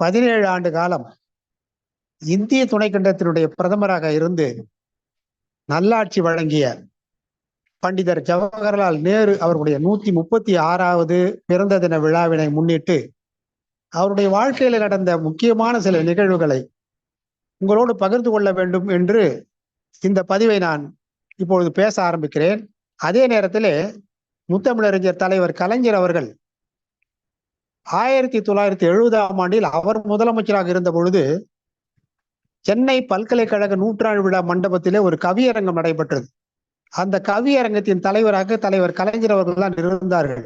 பதினேழு ஆண்டு காலம் இந்திய துணைக்கண்டத்தினுடைய பிரதமராக இருந்து நல்லாட்சி வழங்கிய பண்டிதர் ஜவஹர்லால் நேரு அவருடைய நூத்தி முப்பத்தி ஆறாவது பிறந்த தின விழாவினை முன்னிட்டு அவருடைய வாழ்க்கையில நடந்த முக்கியமான சில நிகழ்வுகளை உங்களோடு பகிர்ந்து கொள்ள வேண்டும் என்று இந்த பதிவை நான் இப்பொழுது பேச ஆரம்பிக்கிறேன். அதே நேரத்திலே முத்தமிழறிஞர் தலைவர் கலைஞர் அவர்கள் ஆயிரத்தி தொள்ளாயிரத்தி எழுபதாம் ஆண்டில் அவர் முதலமைச்சராக இருந்த பொழுது சென்னை பல்கலைக்கழக நூற்றாண்டு விழா மண்டபத்திலே ஒரு கவியரங்கம் நடைபெற்றது. அந்த கவியரங்கத்தின் தலைவராக தலைவர் கலைஞர் அவர்கள் தான் இருந்தார்கள்.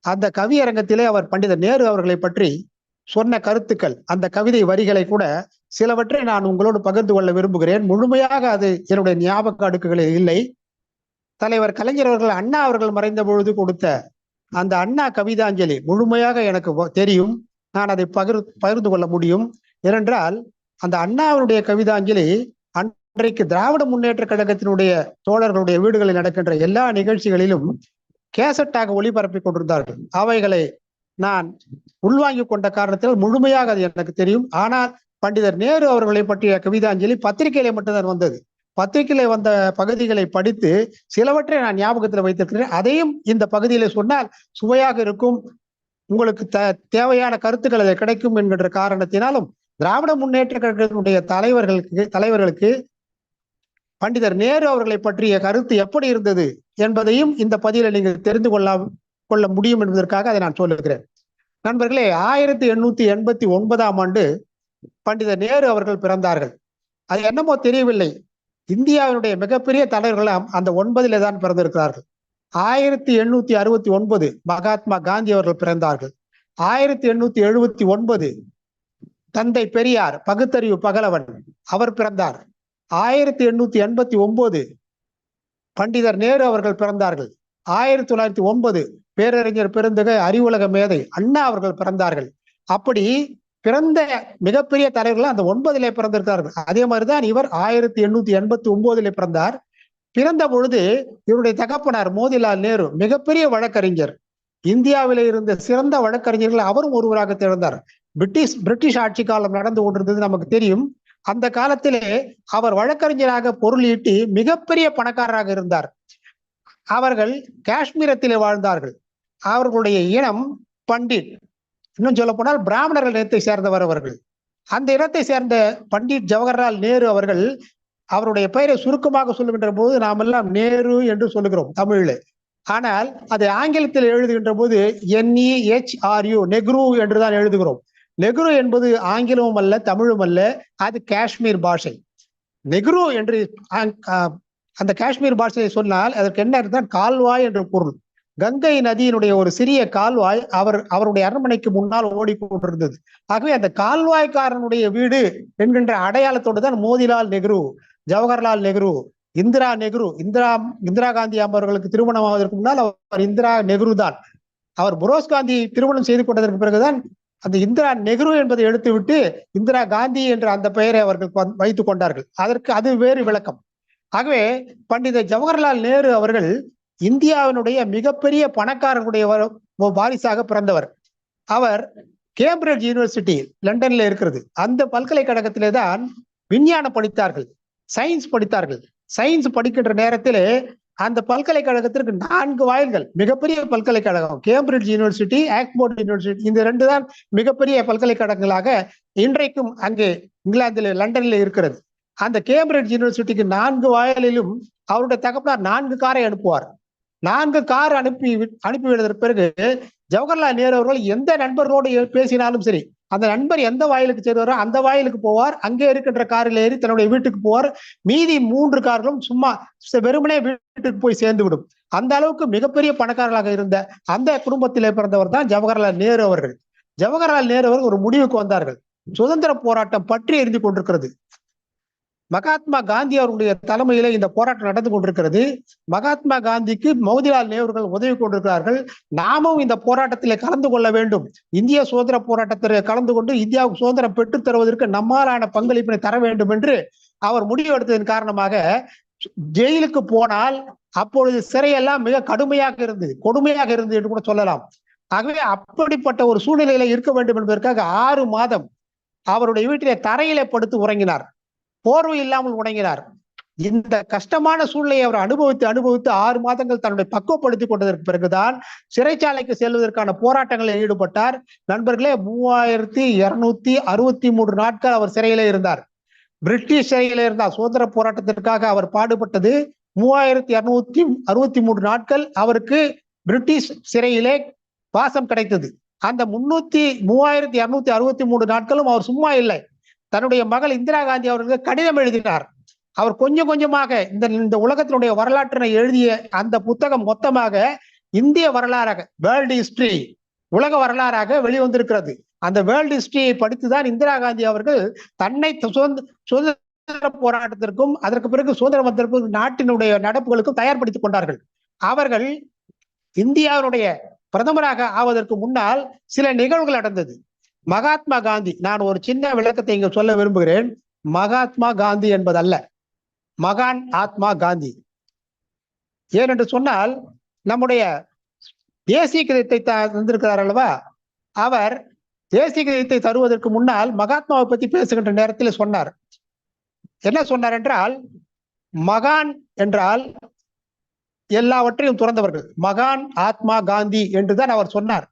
அந்த கவியரங்கத்திலே அவர் பண்டித நேரு அவர்களை பற்றி சொன்ன கருத்துக்கள் அந்த கவிதை வரிகளை கூட சிலவற்றை நான் உங்களோடு பகிர்ந்து கொள்ள விரும்புகிறேன். முழுமையாக அது என்னுடைய ஞாபக அடுக்குகளில் இல்லை. தலைவர் கலைஞர் அவர்கள் அண்ணா அவர்கள் மறைந்த பொழுது கொடுத்த அந்த அண்ணா கவிதாஞ்சலி முழுமையாக எனக்கு தெரியும். நான் அதை பகிர் பகிர்ந்து கொள்ள முடியும். ஏனென்றால் அந்த அண்ணாவுடைய கவிதாஞ்சலி அன்றைக்கு திராவிட முன்னேற்ற கழகத்தினுடைய தோழர்களுடைய வீடுகளில் நடக்கின்ற எல்லா நிகழ்ச்சிகளிலும் கேசட்டாக ஒளிபரப்பி கொண்டிருந்தார்கள். அவைகளை நான் உள்வாங்கி கொண்ட காரணத்தில் முழுமையாக அது எனக்கு தெரியும். ஆனால் பண்டிதர் நேரு அவர்களை பற்றிய கவிதாஞ்சலி பத்திரிகையில மட்டும்தான் வந்தது. பத்திரிகையில வந்த பகுதிகளை படித்து சிலவற்றை நான் ஞாபகத்தில் வைத்திருக்கிறேன். அதையும் இந்த பகுதியில சொன்னால் சுவையாக இருக்கும். உங்களுக்கு த தேவையான கருத்துக்கள் அதை கிடைக்கும் என்கின்ற காரணத்தினாலும் திராவிட முன்னேற்ற கழகத்தினுடைய தலைவர்களுக்கு தலைவர்களுக்கு பண்டிதர் நேரு அவர்களை பற்றிய கருத்து எப்படி இருந்தது என்பதையும் இந்த பதில நீங்கள் தெரிந்து கொள்ள கொள்ள முடியும் என்பதற்காக அதை நான் சொல்லுகிறேன். நண்பர்களே ஆயிரத்தி எண்ணூத்தி எண்பத்தி ஒன்பதாம் ஆண்டு பண்டிதர் நேரு அவர்கள் பிறந்தார்கள். அது என்னமோ தெரியவில்லை. இந்தியாவினுடைய மிகப்பெரிய தலைவர்கள் அந்த ஒன்பதிலே தான் பிறந்திருக்கிறார்கள். ஆயிரத்தி எண்ணூத்தி அறுபத்தி ஒன்பது மகாத்மா காந்தி அவர்கள் பிறந்தார்கள். ஆயிரத்தி எண்ணூத்தி எழுபத்தி ஒன்பது தந்தை பெரியார் பகுத்தறிவு பகலவன் அவர் பிறந்தார். ஆயிரத்தி எண்ணூத்தி எண்பத்தி ஒன்பது பண்டிதர் நேரு அவர்கள் பிறந்தார்கள். ஆயிரத்தி தொள்ளாயிரத்தி ஒன்பது பேரறிஞர் பெருந்தகை அறிவுலக மேதை அண்ணா அவர்கள் பிறந்தார்கள். அப்படி பிறந்த மிகப்பெரிய தலைவர்கள் அந்த ஒன்பதுல பிறந்திருக்கிறார்கள். அதே மாதிரிதான் இவர் ஆயிரத்தி எண்ணூத்தி எண்பத்தி ஒன்பதுல பிறந்தார். பிறந்த பொழுது இவருடைய தகப்பனார் மோதிலால் நேரு மிகப்பெரிய வழக்கறிஞர். இந்தியாவில இருந்த சிறந்த வழக்கறிஞர்கள் அவரும் ஒருவராக திறந்தார் பிரிட்டிஷ் பிரிட்டிஷ் ஆட்சி காலம் நடந்து கொண்டிருந்தது நமக்கு தெரியும். அந்த காலத்திலே அவர் வழக்கறிஞராக பொருள் ஈட்டி மிகப்பெரிய பணக்காரராக இருந்தார். அவர்கள் காஷ்மீரத்திலே வாழ்ந்தார்கள். அவர்களுடைய இனம் பண்டிட் இன்னும் சொல்ல போனால் பிராமணர்கள் இனத்தை சேர்ந்தவர் அவர்கள். அந்த இனத்தை சேர்ந்த பண்டிட் ஜவஹர்லால் நேரு அவர்கள் அவருடைய பெயரை சுருக்கமாக சொல்லுகின்ற போது நாம் எல்லாம் நேரு என்று சொல்லுகிறோம் தமிழில். ஆனால் அதை ஆங்கிலத்தில் எழுதுகின்ற போது என்இஹெச்ஆர்யூ நெக்ரு என்றுதான் எழுதுகிறோம். நெக்ரு என்பது ஆங்கிலமும் அல்ல தமிழும் அல்ல அது காஷ்மீர் பாஷை. நெக்ரு என்று அந்த காஷ்மீர் பாஷையை சொன்னால் அதற்கு என்ன தான் கால்வாய் என்று பொருள். கங்கை நதியினுடைய ஒரு சிறிய கால்வாய் அவர் அவருடைய அரண்மனைக்கு முன்னால் ஓடிக்கொண்டிருந்தது. ஆகவே அந்த கால்வாய்க்காரனுடைய வீடு என்கின்ற அடையாளத்தோடு தான் மோதிலால் நெஹ்ரு ஜவஹர்லால் நெஹ்ரு இந்திரா நெஹ்ரு இந்திரா இந்திரா காந்தி அவர்களுக்கு திருமணம் ஆவதற்கு முன்னால் அவர் இந்திரா நெஹ்ரு தான். அவர் புரோஸ் காந்தி திருமணம் செய்து கொண்டதற்கு பிறகுதான் அந்த இந்திரா நெஹ்ரு என்பதை எடுத்துவிட்டு இந்திரா காந்தி என்ற அந்த பெயரை அவர்கள் வைத்துக் கொண்டார்கள். அதற்கு அது வேறு விளக்கம். ஆகவே பண்டித ஜவஹர்லால் நேரு அவர்கள் இந்தியாவினுடைய மிகப்பெரிய பணக்காரர்களுடைய வாரிசாக பிறந்தவர். அவர் கேம்பிரிட்ஜ் யூனிவர்சிட்டி லண்டன்ல இருக்கிறது. அந்த பல்கலைக்கழகத்திலே தான் விஞ்ஞானம் படித்தார்கள் சயின்ஸ் படித்தார்கள். சயின்ஸ் படிக்கின்ற நேரத்திலே அந்த பல்கலைக்கழகத்திற்கு நான்கு வாயில்கள் மிகப்பெரிய பல்கலைக்கழகம் கேம்பிரிட்ஜ் யூனிவர்சிட்டி ஆக்ஸ்போர்ட் யூனிவர்சிட்டி இந்த ரெண்டு தான் மிகப்பெரிய பல்கலைக்கழகங்களாக இன்றைக்கும் அங்கே இங்கிலாந்தில் லண்டனில் இருக்கிறது. அந்த கேம்பிரிட்ஜ் யூனிவர்சிட்டிக்கு நான்கு வாயிலிலும் அவருடைய தகப்பனார் நான்கு காரை அனுப்புவார். நான்கு கார் அனுப்பி அனுப்பி விடுவதற்கு பிறகு ஜவஹர்லால் நேரு அவர்கள் எந்த நண்பர்களோடு பேசினாலும் சரி அந்த நண்பர் எந்த வாயிலுக்கு சேருவாரோ அந்த வாயிலுக்கு போவார். அங்கே இருக்கின்ற காரில் ஏறி தன்னுடைய வீட்டுக்கு போவார். மீதி மூன்று கார்களும் சும்மா வெறுமனே வீட்டுக்கு போய் சேர்ந்து விடும் அந்த அளவுக்கு மிகப்பெரிய பணக்காரர்களாக இருந்த அந்த குடும்பத்திலே பிறந்தவர் தான் ஜவஹர்லால் நேரு அவர்கள். ஜவஹர்லால் நேரு அவர்கள் ஒரு முடிவுக்கு வந்தார்கள். சுதந்திர போராட்டம் பற்றி எரிந்து கொண்டிருக்கிறது. மகாத்மா காந்தி அவருடைய தலைமையில இந்த போராட்டம் நடந்து கொண்டிருக்கிறது. மகாத்மா காந்திக்கு மோதிலால் நேருகள் உதவி கொண்டிருக்கிறார்கள். நாமும் இந்த போராட்டத்தில் கலந்து கொள்ள வேண்டும். இந்திய சுதந்திர போராட்டத்தில் கலந்து கொண்டு இந்தியாவுக்கு சுதந்திரம் பெற்றுத் தருவதற்கு நம்மாலான பங்களிப்பினை தர வேண்டும் என்று அவர் முடிவு எடுத்ததன் காரணமாக ஜெயிலுக்கு போனால் அப்பொழுது சிறையெல்லாம் மிக கடுமையாக இருந்தது கொடுமையாக இருந்தது என்று கூட சொல்லலாம். ஆகவே அப்படிப்பட்ட ஒரு சூழ்நிலையில இருக்க வேண்டும் என்பதற்காக ஆறு மாதம் அவருடைய வீட்டிலே தரையிலே படுத்து உறங்கினார். போர்வை இல்லாமல் உறங்கினார் இந்த கஷ்டமான சூழ்நிலையை அவர் அனுபவித்து அனுபவித்து ஆறு மாதங்கள் தன்னுடைய பக்குவப்படுத்தி கொண்டதற்கு பிறகுதான் சிறைச்சாலைக்கு செல்வதற்கான போராட்டங்களில் ஈடுபட்டார். நண்பர்களே மூவாயிரத்தி இருநூத்தி அறுபத்தி மூன்று நாட்கள் அவர் சிறையிலே இருந்தார். பிரிட்டிஷ் சிறையில இருந்தார். சுதந்திர போராட்டத்திற்காக அவர் பாடுபட்டது மூவாயிரத்தி இருநூத்தி அறுபத்தி மூன்று நாட்கள் அவருக்கு பிரிட்டிஷ் சிறையிலே வாசம் கிடைத்தது. அந்த முன்னூத்தி மூவாயிரத்தி இருநூத்தி அறுபத்தி மூன்று நாட்களும் அவர் சும்மா இல்லை. தன்னுடைய மகள் இந்திரா காந்தி அவர்களுக்கு கடிதம் எழுதினார். அவர் கொஞ்சம் கொஞ்சமாக இந்த இந்த உலகத்தினுடைய வரலாற்றினை எழுதிய அந்த புத்தகம் மொத்தமாக இந்திய வரலாறாக வேர்ல்டு ஹிஸ்டரி உலக வரலாறாக வெளிவந்திருக்கிறது. அந்த வேர்ல்டு ஹிஸ்டரியை படித்துதான் இந்திரா காந்தி அவர்கள் தன்னை சுதந்திர சுதந்திர போராட்டத்திற்கும் அதற்கு பிறகு சுதந்திரம் வந்திருக்கும் நாட்டினுடைய நடப்புகளுக்கும் தயார்படுத்திக் கொண்டார்கள். அவர்கள் இந்தியாவுடைய பிரதமராக ஆவதற்கு முன்னால் சில நிகழ்வுகள் நடந்தது. மகாத்மா காந்தி நான் ஒரு சின்ன விளக்கத்தை இங்கு சொல்ல விரும்புகிறேன். மகாத்மா காந்தி என்பதல்ல. மகான் ஆத்மா காந்தி. ஏனென்று சொன்னால் நம்முடைய தேசிய கீதத்தை தந்திருக்கிறார் அல்லவா? அவர் தேசிய கீதத்தை தருவதற்கு முன்னால் மகாத்மாவை பத்தி பேசுகின்ற நேரத்தில் சொன்னார். என்ன சொன்னார் என்றால் மகான் என்றால் எல்லாவற்றையும் துறந்தவர்கள். மகான் ஆத்மா காந்தி என்றுதான் அவர் சொன்னார்.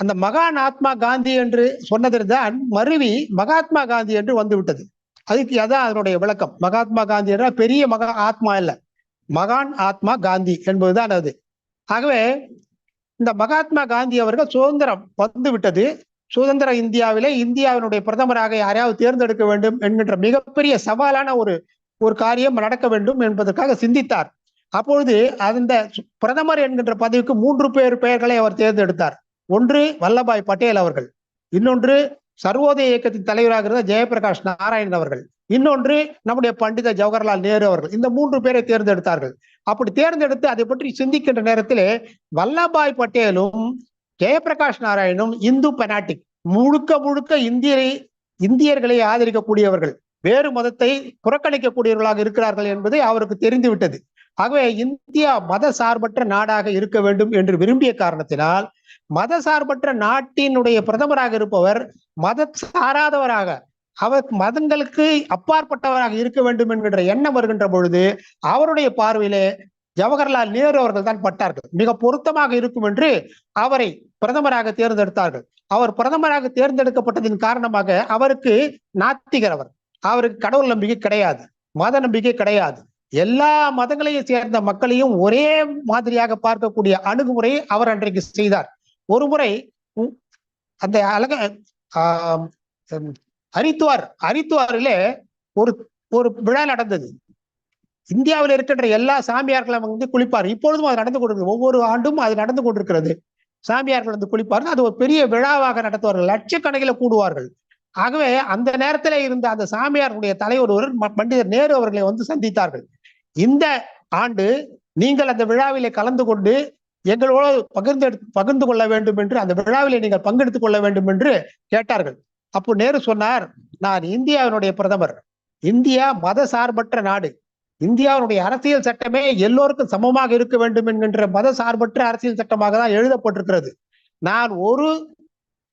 அந்த மகான் ஆத்மா காந்தி என்று சொன்னதில்தான் மருவி மகாத்மா காந்தி என்று வந்துவிட்டது. அதுக்கு அதான் அதனுடைய விளக்கம். மகாத்மா காந்தி என்றால் பெரிய மகா ஆத்மா இல்ல. மகான் ஆத்மா காந்தி என்பதுதான் அது. ஆகவே இந்த மகாத்மா காந்தி அவர்கள் சுதந்திரம் வந்து விட்டது சுதந்திர இந்தியாவிலே இந்தியாவினுடைய பிரதமராக யாரையாவது தேர்ந்தெடுக்க வேண்டும் என்கின்ற மிகப்பெரிய சவாலான ஒரு ஒரு காரியம் நடக்க வேண்டும் என்பதற்காக சிந்தித்தார். அப்பொழுது அந்த பிரதமர் என்கின்ற பதவிக்கு மூன்று பேர் பெயர்களை அவர் தேர்ந்தெடுத்தார். ஒன்று வல்லபாய் பட்டேல் அவர்கள் இன்னொன்று சர்வோதய இயக்கத்தின் தலைவராக இருந்த ஜெயபிரகாஷ் நாராயணன் அவர்கள் இன்னொன்று நம்முடைய பண்டித ஜவஹர்லால் நேரு அவர்கள் இந்த மூன்று பேரை தேர்ந்தெடுத்தார்கள். அப்படி தேர்ந்தெடுத்து அதை பற்றி சிந்திக்கின்ற நேரத்திலே வல்லபாய் பட்டேலும் ஜெயபிரகாஷ் நாராயணும் இந்து பெனாட்டிக் முழுக்க முழுக்க இந்தியரை இந்தியர்களை ஆதரிக்கக்கூடியவர்கள் வேறு மதத்தை புறக்கணிக்கக்கூடியவர்களாக இருக்கிறார்கள் என்பது அவருக்கு தெரிந்துவிட்டது. ஆகவே இந்தியா மத சார்பற்ற நாடாக இருக்க வேண்டும் என்று விரும்பிய காரணத்தினால் மத சார்பற்ற நாட்டினுடைய பிரதமராக இருப்பவர் மத சாராதவராக அவர் மதங்களுக்கு அப்பாற்பட்டவராக இருக்க வேண்டும் என்கின்ற எண்ணம் வருகின்ற பொழுது அவருடைய பார்வையிலே ஜவஹர்லால் நேரு அவர்கள் தான் பட்டார்கள். மிக பொருத்தமாக இருக்கும் என்று அவரை பிரதமராக தேர்ந்தெடுத்தார்கள். அவர் பிரதமராக தேர்ந்தெடுக்கப்பட்டதின் காரணமாக அவருக்கு நாத்திகர் அவர். அவருக்கு கடவுள் நம்பிக்கை கிடையாது மத நம்பிக்கை கிடையாது. எல்லா மதங்களையும் சேர்ந்த மக்களையும் ஒரே மாதிரியாக பார்க்கக்கூடிய அணுகுமுறையை அவர் அன்றைக்கு செய்தார். ஒரு முறை அந்த அழக ஹரித்வார் ஹரித்வாரிலே ஒரு ஒரு விழா நடந்தது. இந்தியாவில் இருக்கின்ற எல்லா சாமியார்களும் வந்து குளிப்பார். இப்பொழுதும் அது நடந்து கொண்டிருக்கு. ஒவ்வொரு ஆண்டும் அது நடந்து கொண்டிருக்கிறது. சாமியார்கள் வந்து குளிப்பார்கள் அது ஒரு பெரிய விழாவாக நடத்துவார்கள். லட்சக்கணக்கில் கூடுவார்கள். ஆகவே அந்த நேரத்தில் இருந்த அந்த சாமியார்களுடைய தலைவர் ஒருவர் பண்டிதர் நேரு அவர்களை வந்து சந்தித்தார்கள். இந்த ஆண்டு நீங்கள் அந்த விழாவிலே கலந்து கொண்டு எங்களோடு பகிர்ந்து பகிர்ந்து கொள்ள வேண்டும் என்று அந்த விழாவிலே நீங்கள் பங்கெடுத்துக் கொள்ள வேண்டும் என்று கேட்டார்கள். அப்போ நேரு சொன்னார் நான் இந்தியாவினுடைய பிரதமர். இந்தியா மத சார்பற்ற நாடு. இந்தியாவுடைய அரசியல் சட்டமே எல்லோருக்கும் சமமாக இருக்க வேண்டும் என்கின்ற மத சார்பற்ற அரசியல் சட்டமாக தான் எழுதப்பட்டிருக்கிறது. நான் ஒரு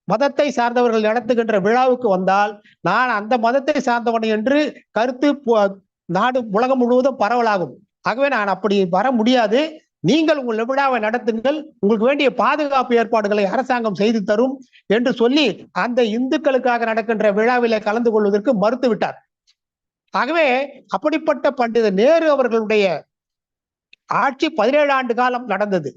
மதத்தை சார்ந்தவர்கள் நடத்துகின்ற விழாவுக்கு வந்தால் நான் அந்த மதத்தை சார்ந்தவன் என்று கருத்து நாடு உலகம் முழுவதும் பரவலாகும். ஆகவே நான் அப்படி வர முடியாது. நீங்கள் உங்கள் விழாவை நடத்துங்கள் உங்களுக்கு வேண்டிய பாதுகாப்பு ஏற்பாடுகளை அரசாங்கம் செய்து தரும் என்று சொல்லி அந்த இந்துக்களுக்காக நடக்கின்ற விழாவில கலந்து கொள்வதற்கு மறுத்து விட்டார். ஆகவே அப்படிப்பட்ட பண்டித நேரு அவர்களுடைய ஆட்சி பதினேழு ஆண்டு காலம் நடந்தது.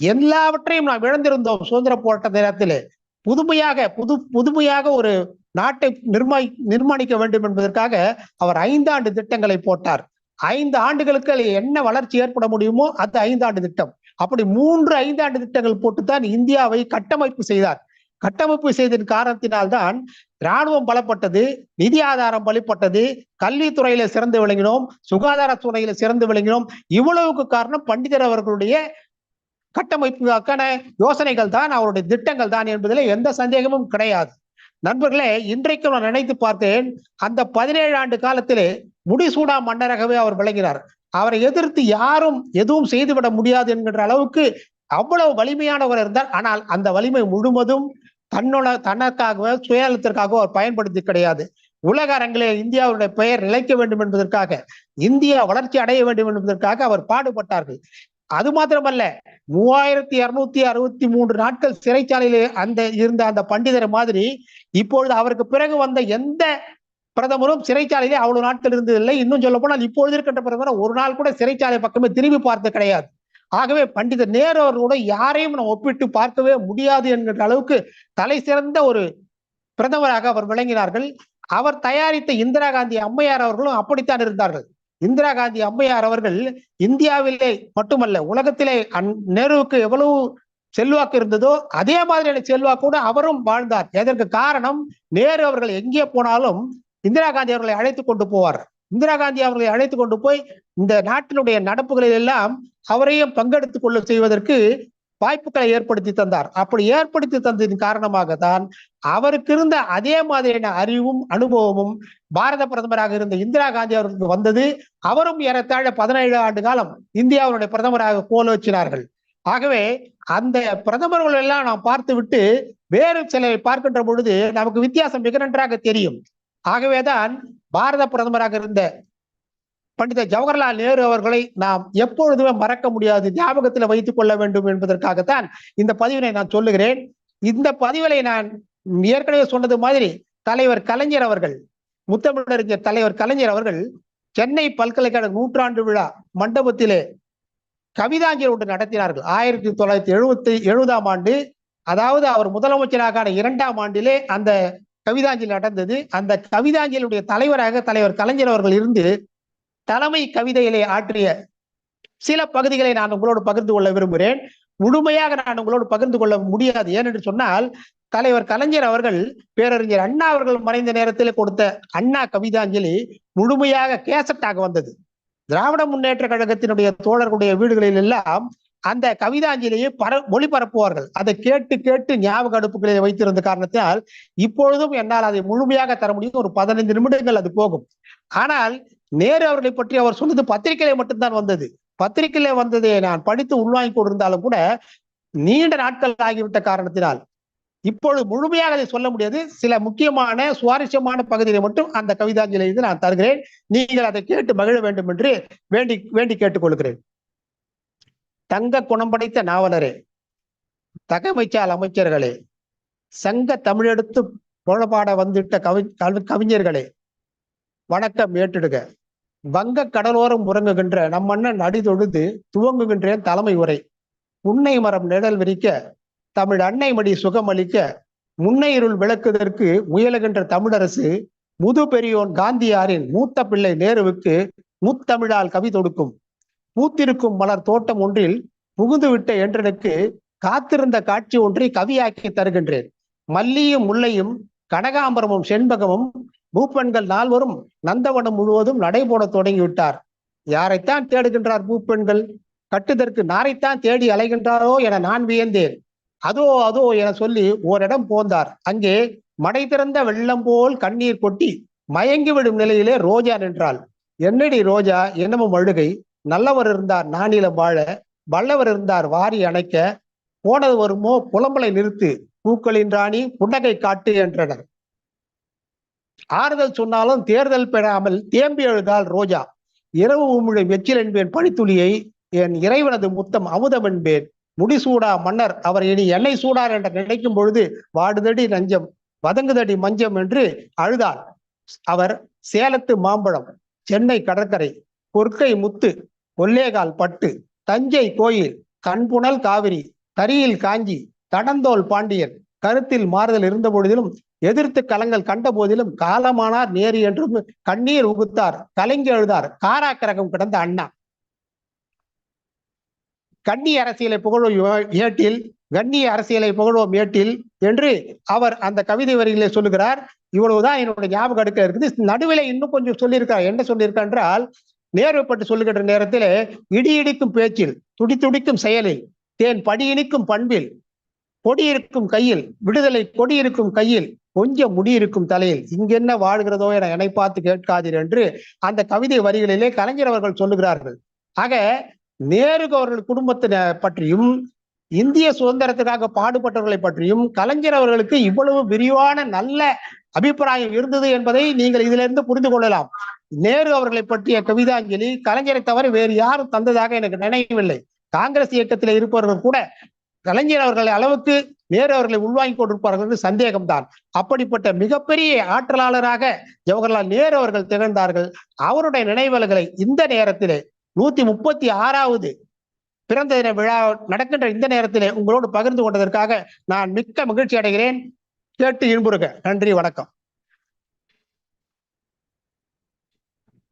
எல்லாவற்றையும் நாம் இழந்திருந்தோம் சுதந்திர போராட்ட நேரத்திலே. புதுமையாக புது புதுமையாக ஒரு நாட்டை நிர்மாணி நிர்மாணிக்க வேண்டும் என்பதற்காக அவர் ஐந்தாண்டு திட்டங்களை போட்டார். ஐந்து ஆண்டுகளுக்கு என்ன வளர்ச்சி ஏற்பட முடியுமோ அது ஐந்தாண்டு திட்டம். அப்படி மூன்று ஐந்தாண்டு திட்டங்கள் போட்டுத்தான் இந்தியாவை கட்டமைப்பு செய்தார். கட்டமைப்பு செய்ததன் காரணத்தினால்தான் இராணுவம் பலப்பட்டது நிதி ஆதாரம் பலிப்பட்டது கல்வித்துறையில சிறந்து விளங்கினோம் சுகாதாரத்துறையில சிறந்து விளங்கினோம். இவ்வளவுக்கு காரணம் பண்டிதர் அவர்களுடைய கட்டமைப்புக்கான யோசனைகள் தான் அவருடைய திட்டங்கள் தான் என்பதில் எந்த சந்தேகமும் கிடையாது. நண்பர்களே இன்றைக்கு நான் நினைத்து பார்த்தேன் அந்த பதினேழு ஆண்டு காலத்திலே முடிசூடா மன்னராகவே அவர் விளங்கினார். அவரை எதிர்த்து யாரும் எதுவும் செய்துவிட முடியாது என்கின்ற அளவுக்கு அவ்வளவு வலிமையானவர் இருந்தார். ஆனால் அந்த வலிமை முழுவதும் தன்னோட தனக்காகவோ சுயநலத்திற்காகவோ அவர் பயன்படுத்தி கிடையாது. உலக அரங்கிலே இந்தியாவுடைய பெயர் நிலைக்க வேண்டும் என்பதற்காக இந்தியா வளர்ச்சி அடைய வேண்டும் என்பதற்காக அவர் பாடுபட்டார்கள். அது மாத்திரமல்ல மூவாயிரத்தி இருநூத்தி அறுபத்தி மூன்று நாட்கள் சிறைச்சாலையிலே அந்த இருந்த அந்த பண்டிதர் மாதிரி இப்பொழுது அவருக்கு பிறகு வந்த எந்த பிரதமரும் சிறைச்சாலையிலே அவ்வளவு நாட்கள் இருந்ததில்லை. இன்னும் சொல்ல போனால் இப்பொழுது இருக்கின்ற பிரதமர் ஒரு நாள் கூட சிறைச்சாலை பக்கமே திரும்பி பார்த்து கிடையாது. ஆகவே பண்டிதர் நேரு அவர்களோட யாரையும் நம்ம ஒப்பிட்டு பார்க்கவே முடியாது என்கிற அளவுக்கு தலை சிறந்த ஒரு பிரதமராக அவர் விளங்கினார்கள். அவர் தயாரித்த இந்திரா காந்தி அம்மையார் அவர்களும் அப்படித்தான் இருந்தார்கள். இந்திரா காந்தி அம்மையார் அவர்கள் இந்தியாவிலே மட்டுமல்ல உலகத்திலே அந் நேருவுக்கு எவ்வளவு செல்வாக்கு இருந்ததோ அதே மாதிரியான செல்வாக்கு கூட அவரும் வாழ்ந்தார். எதற்கு காரணம்? நேரு அவர்கள் எங்கே போனாலும் இந்திரா காந்தி அவர்களை அழைத்து கொண்டு போவார். இந்திரா காந்தி அவர்களை அழைத்து கொண்டு போய் இந்த நாட்டினுடைய நடப்புகளில் எல்லாம் அவரையும் பங்கெடுத்துக் கொள்ள செய்வதற்கு வாய்ப்புகளை ஏற்படுத்தி தந்தார். அப்படி ஏற்படுத்தி தந்ததின் காரணமாக தான் அவருக்கு இருந்த அதே மாதிரியான அறிவும் அனுபவமும் பாரத பிரதமராக இருந்த இந்திரா காந்தி அவருக்கு வந்தது. அவரும் ஏறத்தாழ பதினேழு ஆண்டு காலம் இந்தியாவுடைய பிரதமராக கோல வச்சினார்கள். ஆகவே அந்த பிரதமர்கள் எல்லாம் நாம் பார்த்து விட்டு வேறு சிலரை பார்க்கின்ற பொழுது நமக்கு வித்தியாசம் மிக நன்றாக தெரியும். ஆகவேதான் பாரத பிரதமராக இருந்த பண்டித ஜவஹர்லால் நேரு அவர்களை நாம் எப்பொழுதுமே மறக்க முடியாது ஞாபகத்தில் வைத்துக் கொள்ள வேண்டும் என்பதற்காகத்தான் இந்த பதிவினை நான் சொல்லுகிறேன். இந்த பதிவிலை நான் ஏற்கனவே சொன்னது மாதிரி தலைவர் கலைஞர் அவர்கள் முத்தமிழறிஞர் தலைவர் கலைஞர் அவர்கள் சென்னை பல்கலைக்கழக நூற்றாண்டு விழா மண்டபத்திலே கவிதாஞ்சலி ஒன்று நடத்தினார்கள். ஆயிரத்தி தொள்ளாயிரத்தி எழுபத்தி எழுபதாம் ஆண்டு அதாவது அவர் முதலமைச்சராக இரண்டாம் ஆண்டிலே அந்த கவிதாஞ்சலி நடந்தது. அந்த கவிதாஞ்சலியுடைய தலைவராக தலைவர் கலைஞர் அவர்கள் இருந்து தலைமை கவிதையிலே ஆற்றிய சில பகுதிகளை நான் உங்களோடு பகிர்ந்து கொள்ள விரும்புகிறேன். முழுமையாக நான் உங்களோடு பகிர்ந்து கொள்ள முடியாது. ஏனென்று சொன்னால் தலைவர் கலைஞர் அவர்கள் பேரறிஞர் அண்ணா அவர்கள் மறைந்த நேரத்தில் கொடுத்த அண்ணா கவிதாஞ்சலி முழுமையாக கேசட்டாக வந்தது. திராவிட முன்னேற்ற கழகத்தினுடைய தோழர்களுடைய வீடுகளில் எல்லாம் அந்த கவிதாஞ்சலியை பர ஒளிபரப்புவார்கள். அதை கேட்டு கேட்டு ஞாபக அடுப்புகளை வைத்திருந்த காரணத்தால் இப்பொழுதும் என்னால் அதை முழுமையாக தர முடியும். ஒரு பதினைந்து நிமிடங்கள் அது போகும். ஆனால் நேரு அவர்களை பற்றி அவர் சொன்னது பத்திரிகையில மட்டும்தான் வந்தது. பத்திரிகையில வந்ததை நான் படித்து உள்வாங்கி கொண்டிருந்தாலும் கூட நீண்ட நாட்கள் ஆகிவிட்ட காரணத்தினால் இப்பொழுது முழுமையாக அதை சொல்ல முடியாது. சில முக்கியமான சுவாரஸ்யமான பகுதியை மட்டும் அந்த கவிதாஞ்சலியை நான் தருகிறேன். நீங்கள் அதை கேட்டு மகிழ வேண்டும் என்று வேண்டி வேண்டி கேட்டுக்கொள்கிறேன். தங்க குணம் படைத்த நாவலரே தகமைச்சால் அமைச்சர்களே சங்க தமிழெடுத்து புழப்பாட வந்துட்ட கவி கவிஞர்களே வணக்கம் ஏற்றிடுக வங்க கடலோரம் உறங்குகின்ற நம் மன்னன் அடிதொழுது துவங்குகின்றேன் தலைமை உரை. உன்னை மரம் நிழல் விரிக்க தமிழ் அன்னை மடி சுகமளிக்க முன்னையிருள் விளக்குதற்கு முயலுகின்ற தமிழரசு முது பெரியோன் காந்தியாரின் மூத்த பிள்ளை நேருவுக்கு முத்தமிழால் கவி தொடுக்கும். பூத்திருக்கும் மலர் தோட்டம் ஒன்றில் புகுந்துவிட்ட என்றனுக்கு காத்திருந்த காட்சி ஒன்றை கவியாக்கி தருகின்றேன். மல்லியும் முல்லையும் கனகாம்பரமும் செண்பகமும் பூப்பெண்கள் நால்வரும் நந்தவனம் முழுவதும் நடைபோட தொடங்கிவிட்டார். யாரைத்தான் தேடுகின்றார் பூப்பெண்கள்? கட்டுதற்கு நாரைத்தான் தேடி அலைகின்றாரோ என நான் வியந்தேன். அதோ அதோ என சொல்லி ஓரிடம் போந்தார். அங்கே மடை திறந்த வெள்ளம் போல் கண்ணீர் கொட்டி மயங்கி விடும் நிலையிலே ரோஜா நின்றாள். என்னடி ரோஜா? என்னமும் அழுகை நல்லவர் இருந்தார் நானிலம் வாழ வல்லவர் இருந்தார் வாரி அணைக்க போனது வருமோ புலம்பலை நிறுத்து பூக்களின் ராணி புன்னகை காட்டு என்றனர். ஆறுதல் சொன்னாலும் தேர்தல் பெறாமல் தேம்பி எழுதால் ரோஜா. இரவு உமிழும் எச்சில் என்பேன் பனித்துளியை என் இறைவனது முத்தம் அமுதம் என்பேன். முடிசூடா மன்னர் அவர் இனி என்னை சூடார் என்று நினைக்கும் பொழுது வாடுதடி நஞ்சம் வதங்குதடி மஞ்சம் என்று அழுதார் அவர் சேலத்து மாம்பழம் சென்னை கடற்கரை கொற்கை முத்து கொல்லேகால் பட்டு தஞ்சை கோயில் கண்புணல் காவிரி கரியில் காஞ்சி தடந்தோல் பாண்டியன் கருத்தில் மாறுதல் இருந்த பொழுதிலும் எதிர்த்து கலங்கள் கண்ட போதிலும் காலமானார் நேரு என்றும் கண்ணீர் உகுத்தார் கலங்கி எழுதார் காராக்கரகம் கிடந்த அண்ணா. கண்ணி அரசியலை புகழும் ஏட்டில் கண்ணிய அரசியலை புகழ்வோம் ஏட்டில் என்று அவர் அந்த கவிதை வரிகளை சொல்லுகிறார். இவ்வளவுதான் என்னோட ஞாபகம் எடுக்க இருக்குது. நடுவில் இன்னும் கொஞ்சம் சொல்லியிருக்கார் என்ன சொல்லியிருக்கார் என்றால் நேர்வுப்பட்டு சொல்லுகின்ற நேரத்தில் இடி இடிக்கும் பேச்சில் துடி துடிக்கும் செயலில் தேன் படியினிக்கும் பண்பில் கொடி இருக்கும் கையில் விடுதலை கொடியிருக்கும் கையில் கொஞ்சம் முடி இருக்கும் தலையில் இங்கென்ன வாழ்கிறதோ என என்னை பார்த்து கேட்காதீர் என்று அந்த கவிதை வரிகளிலே கலைஞர் அவர்கள் சொல்லுகிறார்கள். ஆக நேருக்கு அவர்கள் குடும்பத்தின பற்றியும் இந்திய சுதந்திரத்துக்காக பாடுபட்டவர்களை பற்றியும் கலைஞர் அவர்களுக்கு இவ்வளவு விரிவான நல்ல அபிப்பிராயம் இருந்தது என்பதை நீங்கள் இதிலிருந்து புரிந்து கொள்ளலாம். நேரு அவர்களை பற்றிய கவிதாஞ்சலி கலைஞரை தவிர வேறு யாரும் தந்ததாக எனக்கு நினைவில்லை. காங்கிரஸ் இயக்கத்தில் இருப்பவர்கள் கூட கலைஞர் அவர்களை அளவுக்கு நேரு அவர்களை உள்வாங்கி கொண்டிருப்பார்கள் என்று சந்தேகம்தான். அப்படிப்பட்ட மிகப்பெரிய ஆற்றலாளராக ஜவஹர்லால் நேரு அவர்கள் திகழ்ந்தார்கள். அவருடைய நினைவல்களை இந்த நேரத்திலே நூத்தி முப்பத்தி ஆறாவது பிறந்த தின விழா நடக்கின்ற இந்த நேரத்திலே உங்களோடு பகிர்ந்து கொண்டதற்காக நான் மிக்க மகிழ்ச்சி அடைகிறேன். கேட்டு இன்புறுக. நன்றி வணக்கம்.